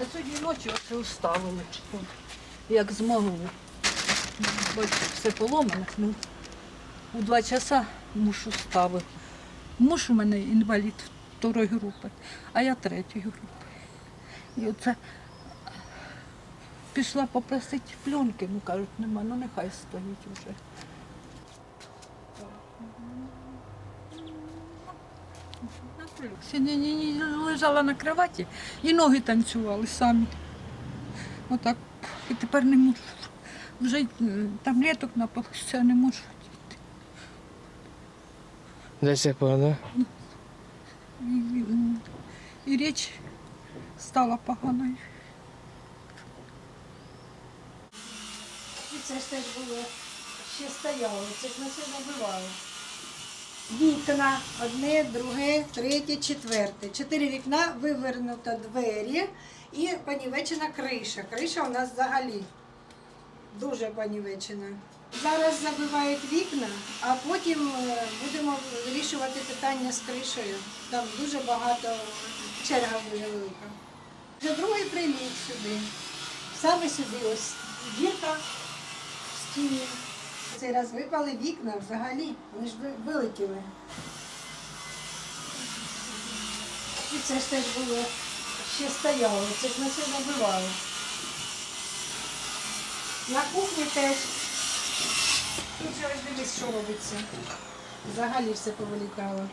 А сьогодні ночі оце уставили. Як змогли. Бачите, все поломане. Ну, у два часа муж уставив. Муж у мене інвалід второї групи, а я третьої групи. І оце пішла попросити пленки, ну кажуть, нема, ну нехай стоїть вже. Ні- лежала на кроваті і ноги танцювали самі. Отак. І тепер не можу. Вже таблеток напилася, не можу. До сих пор, да? І, і, і річ стала поганою. І це ж теж було, ще стояло, це ж ми все набивали. Вікна, одне, друге, третє, четверте. Чотири вікна, вивернуто двері і понівечена криша. Криша у нас взагалі дуже понівечена. Зараз забивають вікна, а потім е, будемо вирішувати питання з кришею. Там дуже багато, черга дуже велика. Вже другий приліт сюди. Саме сюди ось дірка в стіні. Цей раз випали вікна взагалі, вони ж вилетіли. І це ж теж було, ще стояло, це ж на все набивало. На кухні теж. Тут же дивись, що робиться. Взагалі все повилітало.